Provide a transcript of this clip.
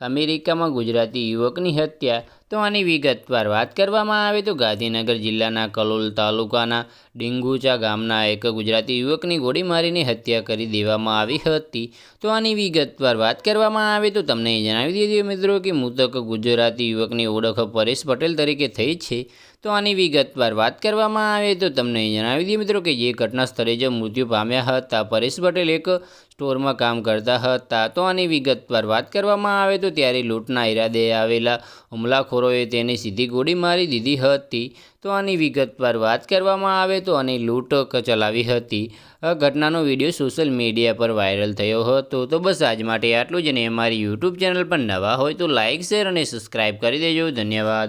અમેરિકામાં ગુજરાતી યુવકની હત્યા, તો આની વિગતવાર વાત કરવામાં આવે તો ગાંધીનગર જિલ્લાના કલોલ તાલુકાના ડીંગુચા ગામના એક ગુજરાતી યુવકની ગોળી મારીને હત્યા કરી દેવામાં આવી હતી. તો આની વિગતવાર વાત કરવામાં આવે તો તમને જણાવી દીધી મિત્રો કે મૃતક ગુજરાતી યુવકની ઓળખ પરેશ પટેલ તરીકે થઈ છે. તો આની વિગતવાર વાત કરવામાં આવે તો તમને જણાવી દઈએ મિત્રો કે જે ઘટના સ્થળે જે મૃત્યુ પામ્યા હતા. પરેશ પટેલ એક સ્ટોરમાં કામ કરતા હતા. તો આની વિગતવાર વાત કરવામાં આવે તો ત્યારે લૂંટના ઈરાદે આવેલા હુમલાખોરોએ તેને સીધી ગોળી મારી દીધી હતી. તો આની વિગતવાર વાત કરવામાં આવે તો આની લૂંટ ચલાવી હતી. આ ઘટનાનો વીડિયો સોશિયલ મીડિયા પર વાયરલ થયો હતો. તો બસ આજ માટે આટલું જ અને અમારી યુટ્યુબ ચેનલ પર નવા હોય તો લાઇક શેર અને સબસ્ક્રાઈબ કરી દેજો. ધન્યવાદ.